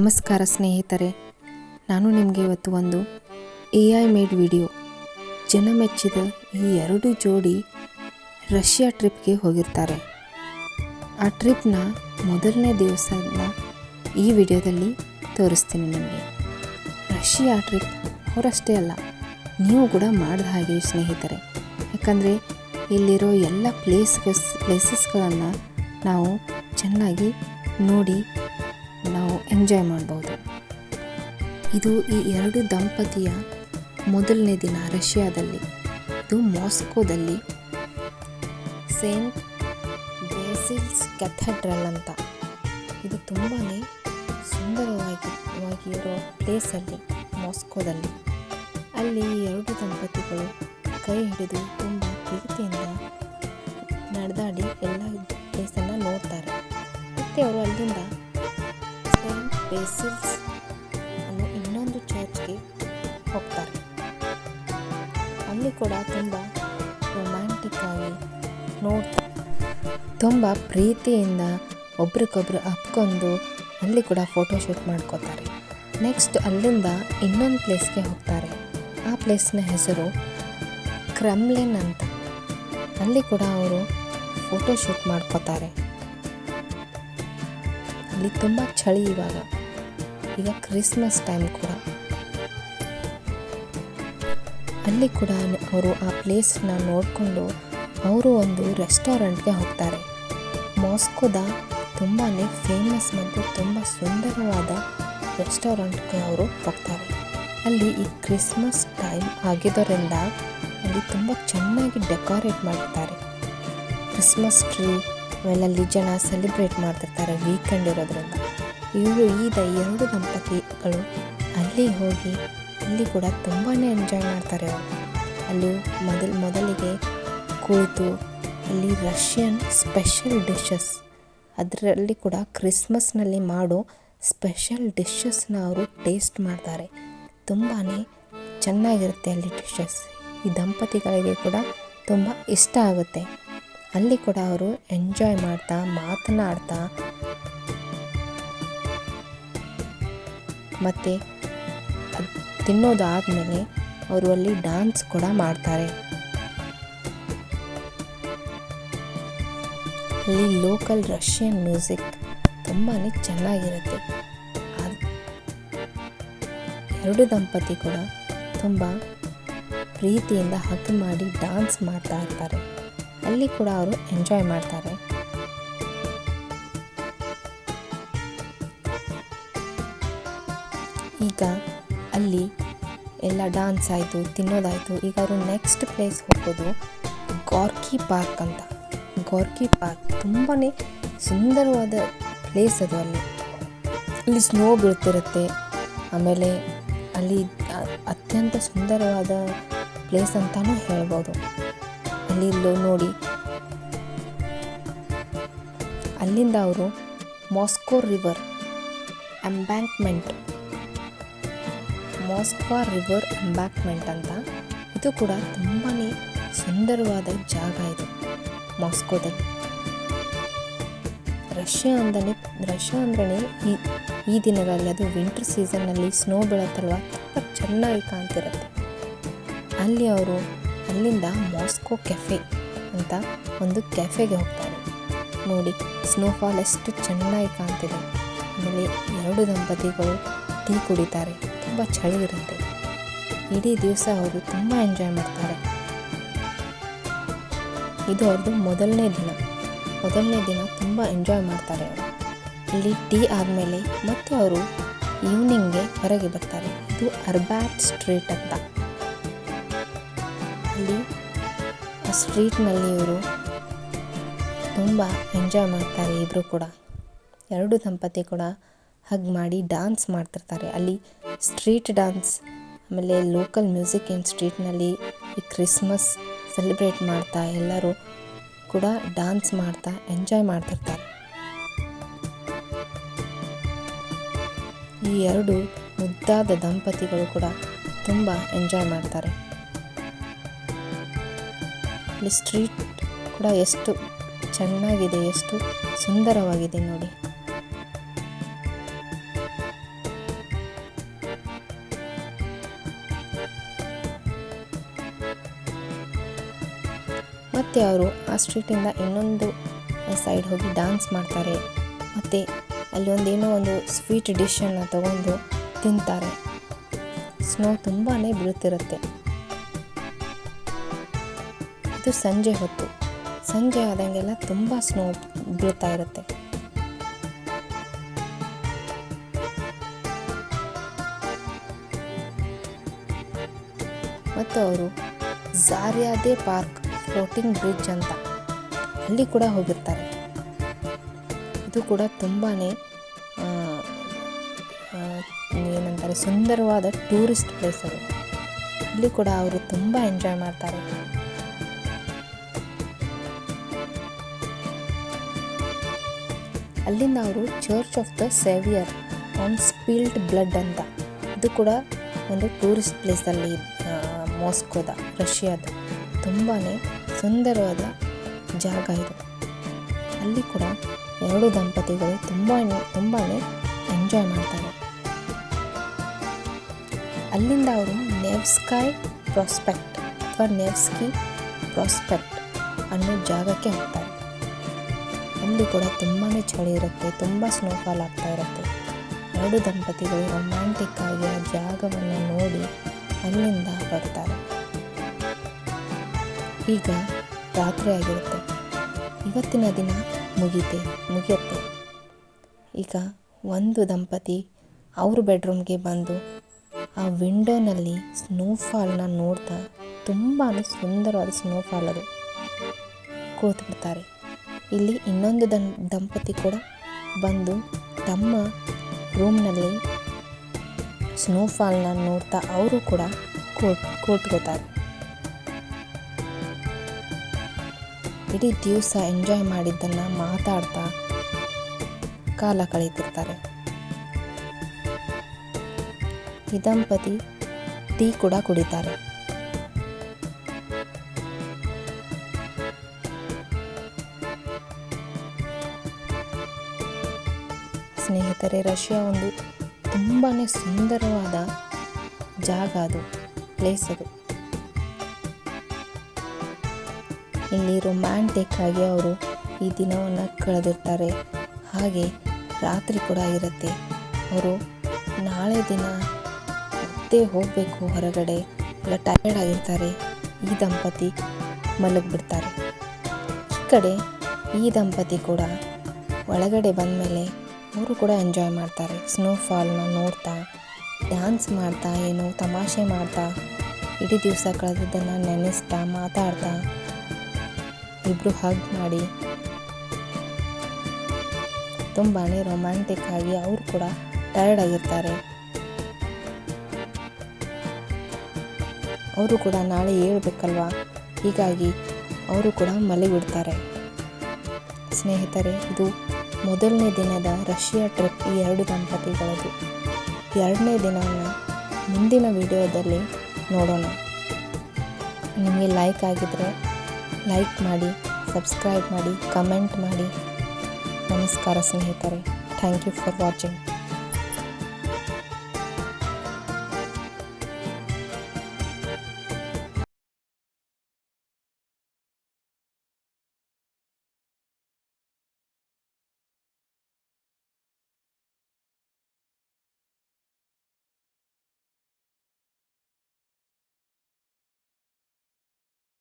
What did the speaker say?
ನಮಸ್ಕಾರ ಸ್ನೇಹಿತರೆ, ನಾನು ನಿಮಗೆ ಇವತ್ತು ಒಂದು ಎ ಐ ಮೇಡ್ ವಿಡಿಯೋ. ಜನ ಮೆಚ್ಚಿದ ಈ ಎರಡು ಜೋಡಿ ರಷ್ಯಾ ಟ್ರಿಪ್ಗೆ ಹೋಗಿರ್ತಾರೆ. ಆ ಟ್ರಿಪ್ನ ಮೊದಲನೇ ದಿವಸನ ಈ ವಿಡಿಯೋದಲ್ಲಿ ತೋರಿಸ್ತೀನಿ ನಿಮಗೆ. ರಷ್ಯಾ ಟ್ರಿಪ್ ಅವರಷ್ಟೇ ಅಲ್ಲ, ನೀವು ಕೂಡ ಮಾಡಿದ ಹಾಗೆ ಸ್ನೇಹಿತರೆ. ಯಾಕಂದರೆ ಇಲ್ಲಿರೋ ಎಲ್ಲ ಪ್ಲೇಸ್ಗಸ್, ಪ್ಲೇಸಸ್ಗಳನ್ನು ನಾವು ಚೆನ್ನಾಗಿ ನೋಡಿ ಎಂಜಾಯ್ ಮಾಡ್ಬೋದು. ಇದು ಈ ಎರಡು ದಂಪತಿಯ ಮೊದಲನೇ ದಿನ ರಷ್ಯಾದಲ್ಲಿ, ಇದು ಮಾಸ್ಕೋದಲ್ಲಿ. ಸೇಂಟ್ ಬೇಸಿಲ್ಸ್ ಕೆಥಡ್ರಲ್ ಅಂತ. ಇದು ತುಂಬಾ ಸುಂದರವಾಗಿ ವಾಗಿರೋ ಪ್ಲೇಸಲ್ಲಿ, ಮಾಸ್ಕೋದಲ್ಲಿ. ಅಲ್ಲಿ ಎರಡು ದಂಪತಿಗಳು ಕೈ ಹಿಡಿದು ತುಂಬ ಪ್ರೀತಿಯಿಂದ ನಡೆದಾಡಿ ಎಲ್ಲ ಪ್ಲೇಸನ್ನು ನೋಡ್ತಾರೆ. ಮತ್ತು ಅವರು ಅಲ್ಲಿಂದ ಬೇಸಿಲ್ಸ್ ಅನ್ನೋ ಇನ್ನೊಂದು ಚರ್ಚ್ಗೆ ಹೋಗ್ತಾರೆ. ಅಲ್ಲಿ ಕೂಡ ತುಂಬ ರೊಮ್ಯಾಂಟಿಕ್ ಆಗಿ ನೋಡ್ತಾರೆ. ತುಂಬ ಪ್ರೀತಿಯಿಂದ ಒಬ್ರಿಗೊಬ್ರು ಅಪ್ಕೊಂಡು ಅಲ್ಲಿ ಕೂಡ ಫೋಟೋಶೂಟ್ ಮಾಡ್ಕೋತಾರೆ. ನೆಕ್ಸ್ಟ್ ಅಲ್ಲಿಂದ ಇನ್ನೊಂದು ಪ್ಲೇಸ್ಗೆ ಹೋಗ್ತಾರೆ. ಆ ಪ್ಲೇಸ್ನ ಹೆಸರು ಕ್ರಮ್ಲಿನ್ ಅಂತ. ಅಲ್ಲಿ ಕೂಡ ಅವರು ಫೋಟೋಶೂಟ್ ಮಾಡ್ಕೋತಾರೆ. ಅಲ್ಲಿ ತುಂಬ ಚಳಿ ಇವಾಗ. ಈಗ ಕ್ರಿಸ್ಮಸ್ ಟೈಮ್ ಕೂಡ. ಅಲ್ಲಿ ಕೂಡ ಅವರು ಆ ಪ್ಲೇಸ್ನ ನೋಡಿಕೊಂಡು ಅವರು ಒಂದು ರೆಸ್ಟೋರೆಂಟ್ಗೆ ಹೋಗ್ತಾರೆ. ಮಾಸ್ಕೋದ ತುಂಬಾ ಫೇಮಸ್ ಮತ್ತು ತುಂಬ ಸುಂದರವಾದ ರೆಸ್ಟೋರೆಂಟ್ಗೆ ಅವರು ಹೋಗ್ತಾರೆ. ಅಲ್ಲಿ ಈ ಕ್ರಿಸ್ಮಸ್ ಟೈಮ್ ಆಗಿದ್ದರಿಂದ ಅಲ್ಲಿ ತುಂಬ ಚೆನ್ನಾಗಿ ಡೆಕೋರೇಟ್ ಮಾಡ್ತಾರೆ. ಕ್ರಿಸ್ಮಸ್ ಟ್ರೀ ಆಮೇಲೆ ಅಲ್ಲಿ ಜನ ಸೆಲೆಬ್ರೇಟ್ ಮಾಡ್ತಿರ್ತಾರೆ ವೀಕೆಂಡ್ ಇರೋದ್ರಿಂದ. ಇವರು ಈದ ಎರಡು ದಂಪತಿಗಳು ಅಲ್ಲಿ ಹೋಗಿ ಅಲ್ಲಿ ಕೂಡ ತುಂಬಾ ಎಂಜಾಯ್ ಮಾಡ್ತಾರೆ. ಅಲ್ಲಿ ಮೊದಲು, ಮೊದಲಿಗೆ ಕುಳಿತು ಅಲ್ಲಿ ರಷ್ಯನ್ ಸ್ಪೆಷಲ್ ಡಿಶಸ್ ಅದರಲ್ಲಿ ಕೂಡ ಕ್ರಿಸ್ಮಸ್ನಲ್ಲಿ ಮಾಡೋ ಸ್ಪೆಷಲ್ ಡಿಶಸ್ನ ಅವರು ಟೇಸ್ಟ್ ಮಾಡ್ತಾರೆ. ತುಂಬಾ ಚೆನ್ನಾಗಿರುತ್ತೆ ಅಲ್ಲಿ ಡಿಶಸ್ ಈ ದಂಪತಿಗಳಿಗೆ ಕೂಡ ತುಂಬ ಇಷ್ಟ ಆಗುತ್ತೆ. ಅಲ್ಲಿ ಕೂಡ ಅವರು ಎಂಜಾಯ್ ಮಾಡ್ತಾ ಮಾತನಾಡ್ತಾ ಮತ್ತು ತಿನ್ನೋದಾದಮೇಲೆ ಅವರು ಅಲ್ಲಿ ಡ್ಯಾನ್ಸ್ ಕೂಡ ಮಾಡ್ತಾರೆ. ಅಲ್ಲಿ ಲೋಕಲ್ ರಷ್ಯನ್ ಮ್ಯೂಸಿಕ್ ತುಂಬಾ ಚೆನ್ನಾಗಿರುತ್ತೆ. ಎರಡು ದಂಪತಿ ಕೂಡ ತುಂಬ ಪ್ರೀತಿಯಿಂದ ಹಗ್ ಮಾಡಿ ಡ್ಯಾನ್ಸ್ ಮಾಡ್ತಾ ಇರ್ತಾರೆ. ಅಲ್ಲಿ ಕೂಡ ಅವರು ಎಂಜಾಯ್ ಮಾಡ್ತಾರೆ. ಈಗ ಅಲ್ಲಿ ಎಲ್ಲ ಡಾನ್ಸ್ ಆಯಿತು, ತಿನ್ನೋದಾಯಿತು. ಈಗ ಅವರು ನೆಕ್ಸ್ಟ್ ಪ್ಲೇಸ್ ಹೋಗೋದು ಗಾರ್ಕಿ ಪಾರ್ಕ್ ಅಂತ. ಗಾರ್ಕಿ ಪಾರ್ಕ್ ತುಂಬಾ ಸುಂದರವಾದ ಪ್ಲೇಸ್ ಅದು ಅಲ್ಲಿ. ಅಲ್ಲಿ ಸ್ನೋ ಬೀಳ್ತಿರುತ್ತೆ. ಆಮೇಲೆ ಅಲ್ಲಿ ಅತ್ಯಂತ ಸುಂದರವಾದ ಪ್ಲೇಸ್ ಅಂತಲೂ ಹೇಳ್ಬೋದು. ಅಲ್ಲಿ ನೋಡಿ. ಅಲ್ಲಿಂದ ಅವರು Moscow river embankment Moscow river embankment ಅಂತ. ಇದು ಕೂಡ ತುಂಬಾ ಸುಂದರವಾದ ಜಾಗ ಇದು, ಮಾಸ್ಕೋದಲ್ಲಿ. ರಷ್ಯಾ ಅಂದರೆ ರಷ್ಯಾ ಅಂದ್ರೆ ಈ ಈ ದಿನಗಳಲ್ಲಿ ಅದು ವಿಂಟರ್ ಸೀಸನ್ನಲ್ಲಿ ಸ್ನೋ ಬೀಳತ್ತಲ್ವ? ತುಂಬ ಚೆನ್ನಾಗಿ ಕಾಣ್ತಿರುತ್ತೆ. ಅಲ್ಲಿ ಅವರು ಅಲ್ಲಿಂದ ಮಾಸ್ಕೋ ಕೆಫೆ ಅಂತ ಒಂದು ಕೆಫೆಗೆ ಹೋಗ್ತಾರೆ. ನೋಡಿ ಸ್ನೋಫಾಲ್ ಎಷ್ಟು ಚೆನ್ನಾಗಿ ಕಾಣ್ತಿದೆ. ಆಮೇಲೆ ಎರಡು ದಂಪತಿಗಳು ಟೀ ಕುಡಿತಾರೆ. ತುಂಬ ಚಳಿ ಇರುತ್ತೆ ಇಡೀ ದಿವಸ ಅವರು ತುಂಬ ಎಂಜಾಯ್ ಮಾಡ್ತಾರೆ. ಇದು ಅವ್ರದ್ದು ಮೊದಲನೇ ದಿನ. ಮೊದಲನೇ ದಿನ ತುಂಬ ಎಂಜಾಯ್ ಮಾಡ್ತಾರೆ ಅವರು. ಇಲ್ಲಿ ಟೀ ಆದಮೇಲೆ ಮತ್ತು ಅವರು ಈವ್ನಿಂಗ್ಗೆ ಹೊರಗೆ ಬರ್ತಾರೆ. ಇದು ಅರ್ಬ್ಯಾಟ್ ಸ್ಟ್ರೀಟ್ ಅಂತ. ಅಲ್ಲಿ ಆ ಸ್ಟ್ರೀಟ್ನಲ್ಲಿ ಇವರು ತುಂಬ ಎಂಜಾಯ್ ಮಾಡ್ತಾರೆ ಇಬ್ಬರು ಕೂಡ. ಎರಡು ದಂಪತಿ ಕೂಡ ಹಗ್ ಮಾಡಿ ಡ್ಯಾನ್ಸ್ ಮಾಡ್ತಿರ್ತಾರೆ. ಅಲ್ಲಿ ಸ್ಟ್ರೀಟ್ ಡ್ಯಾನ್ಸ್ ಆಮೇಲೆ ಲೋಕಲ್ ಮ್ಯೂಸಿಕ್ ಇನ್ ಸ್ಟ್ರೀಟ್ನಲ್ಲಿ ಈ ಕ್ರಿಸ್ಮಸ್ ಸೆಲೆಬ್ರೇಟ್ ಮಾಡ್ತಾ ಎಲ್ಲರೂ ಕೂಡ ಡ್ಯಾನ್ಸ್ ಮಾಡ್ತಾ ಎಂಜಾಯ್ ಮಾಡ್ತಿರ್ತಾರೆ. ಈ ಎರಡು ಮುದ್ದಾದ ದಂಪತಿಗಳು ಕೂಡ ತುಂಬ ಎಂಜಾಯ್ ಮಾಡ್ತಾರೆ. ಸ್ಟ್ರೀಟ್ ಕೂಡ ಎಷ್ಟು ಚೆನ್ನಾಗಿದೆ, ಎಷ್ಟು ಸುಂದರವಾಗಿದೆ ನೋಡಿ. ಮತ್ತು ಅವರು ಆ ಸ್ಟ್ರೀಟಿಂದ ಇನ್ನೊಂದು ಸೈಡ್ ಹೋಗಿ ಡ್ಯಾನ್ಸ್ ಮಾಡ್ತಾರೆ. ಮತ್ತು ಅಲ್ಲಿ ಒಂದೇನೋ ಒಂದು ಸ್ವೀಟ್ ಡಿಶನ್ನು ತಗೊಂಡು ತಿಂತಾರೆ. ಸ್ನೋ ತುಂಬಾ ಬೀಳುತ್ತಿರುತ್ತೆ ಇದು ಸಂಜೆ ಹೊತ್ತು. ಸಂಜೆ ಆದಂಗೆಲ್ಲ ತುಂಬ ಸ್ನೋ ಬೀಳ್ತಾ ಇರುತ್ತೆ. ಮತ್ತು ಅವರು ಜಾರಿಯಾದೆ ಪಾರ್ಕ್ ಫ್ಲೋಟಿಂಗ್ ಬ್ರಿಡ್ಜ್ ಅಂತ. ಅಲ್ಲಿ ಕೂಡ ಹೋಗಿರ್ತಾರೆ. ಇದು ಕೂಡ ತುಂಬಾ ಏನಂತಾರೆ, ಸುಂದರವಾದ ಟೂರಿಸ್ಟ್ ಪ್ಲೇಸ್ ಅದು. ಇಲ್ಲಿ ಕೂಡ ಅವರು ತುಂಬ ಎಂಜಾಯ್ ಮಾಡ್ತಾರೆ. ಅಲ್ಲಿಂದ ಅವರು church of the saviour on spilled blood ಅಂತ. ಇದು ಕೂಡ ಒಂದು ಟೂರಿಸ್ಟ್ ಪ್ಲೇಸಲ್ಲಿ ಮಾಸ್ಕೋದ, ರಷ್ಯಾದ. ತುಂಬಾ ಸುಂದರವಾದ ಜಾಗ ಇದು. ಅಲ್ಲಿ ಕೂಡ ಎರಡು ದಂಪತಿಗಳು ತುಂಬಾ ತುಂಬಾ ಎಂಜಾಯ್ ಮಾಡ್ತಾರೆ. ಅಲ್ಲಿಂದ ಅವರು ನೆವ್ಸ್ಕಾಯ್ ಪ್ರಾಸ್ಪೆಕ್ಟ್ ಅಥವಾ ನೆವ್ಸ್ಕಿ ಪ್ರಾಸ್ಪೆಕ್ಟ್ ಅನ್ನೋ ಜಾಗಕ್ಕೆ ಹೋಗ್ತಾರೆ. ಅಲ್ಲಿ ಕೂಡ ತುಂಬಾ ಚಳಿ ಇರುತ್ತೆ, ತುಂಬ ಸ್ನೋಫಾಲ್ ಆಗ್ತಾ ಇರುತ್ತೆ. ಎರಡು ದಂಪತಿಗಳು ರೊಮ್ಯಾಂಟಿಕ್ ಆಗಿ ಆ ಜಾಗವನ್ನು ನೋಡಿ ಅಲ್ಲಿಂದ ಬರ್ತಾರೆ. ಈಗ ರಾತ್ರಿ ಆಗಿರುತ್ತೆ. ಇವತ್ತಿನ ದಿನ ಮುಗಿತೆ, ಮುಗಿಯುತ್ತೆ. ಈಗ ಒಂದು ದಂಪತಿ ಅವ್ರ ಬೆಡ್ರೂಮ್ಗೆ ಬಂದು ಆ ವಿಂಡೋನಲ್ಲಿ ಸ್ನೋಫಾಲ್ನ ನೋಡ್ತಾ ತುಂಬಾ ಸುಂದರವಾದ ಸ್ನೋಫಾಲ್ ಅದು ಕೂತ್ಬಿಡ್ತಾರೆ. ಇಲ್ಲಿ ಇನ್ನೊಂದು ದಂ ದಂಪತಿ ಕೂಡ ಬಂದು ತಮ್ಮ ರೂಮ್ನಲ್ಲಿ ಸ್ನೋಫಾಲ್ನ ನೋಡ್ತಾ ಅವರು ಕೂಡ ಕೂತ್, ಕೂತ್ಕೋತಾರೆ. ಇಡೀ ದಿವಸ ಎಂಜಾಯ್ ಮಾಡಿದ್ದನ್ನು ಮಾತಾಡ್ತಾ ಕಾಲ ಕಳೀತಿರ್ತಾರೆ ಈ ದಂಪತಿ ಟೀ ಕೂಡ ಕುಡಿತಾರೆ. ಸ್ನೇಹಿತರೆ, ರಷ್ಯಾ ಒಂದು ತುಂಬಾ ಸುಂದರವಾದ ಜಾಗ ಅದು ಪ್ಲೇಸ್ ಅದು. ಇಲ್ಲಿ ರೊಮ್ಯಾಂಟಿಕ್ ಆಗಿ ಅವರು ಈ ದಿನವನ್ನು ಕಳೆದಿರ್ತಾರೆ. ಹಾಗೆ ರಾತ್ರಿ ಕೂಡ ಇರುತ್ತೆ. ಅವರು ನಾಳೆ ದಿನ ಮತ್ತೆ ಹೋಗಬೇಕು ಹೊರಗಡೆ. ಎಲ್ಲ ಟಯರ್ಡ್ ಆಗಿರ್ತಾರೆ. ಈ ದಂಪತಿ ಮಲಗಿಬಿಡ್ತಾರೆ. ಈ ಕಡೆ ಈ ದಂಪತಿ ಕೂಡ ಒಳಗಡೆ ಬಂದಮೇಲೆ ಅವರು ಕೂಡ ಎಂಜಾಯ್ ಮಾಡ್ತಾರೆ. ಸ್ನೋಫಾಲ್ನ ನೋಡ್ತಾ ಡ್ಯಾನ್ಸ್ ಮಾಡ್ತಾ, ಏನೋ ತಮಾಷೆ ಮಾಡ್ತಾ, ಇಡೀ ದಿವಸ ಕಳೆದಿದ್ದನ್ನು ನೆನೆಸ್ತಾ, ಮಾತಾಡ್ತಾ ಇಬ್ಬರು ಹಗ್ ಮಾಡಿ. ತುಂಬಾ ರೊಮ್ಯಾಂಟಿಕ್ ಆಗಿ ಅವರು ಕೂಡ ಟಯರ್ಡ್ ಆಗಿರ್ತಾರೆ. ಅವರು ಕೂಡ ನಾಳೆ ಹೇಳ್ಬೇಕಲ್ವಾ? ಹೀಗಾಗಿ ಅವರು ಕೂಡ ಮಲಗಿಬಿಡ್ತಾರೆ. ಸ್ನೇಹಿತರೆ, ಇದು ಮೊದಲನೇ ದಿನದ ರಷ್ಯಾ ಟ್ರಿಪ್ ಈ ಎರಡು ದಂಪತಿಗಳದು ಎರಡನೇ ದಿನವನ್ನು ಮುಂದಿನ ವಿಡಿಯೋದಲ್ಲಿ ನೋಡೋಣ. ನಿಮಗೆ ಲೈಕ್ ಆಗಿದ್ದರೆ ಲೈಕ್ ಮಾಡಿ ಸಬ್ಸ್ಕ್ರೈಬ್ ಮಾಡಿ ಕಮೆಂಟ್ ಮಾಡಿ. ನಮಸ್ಕಾರ ಸ್ನೇಹಿತರೆ. Thank you for watching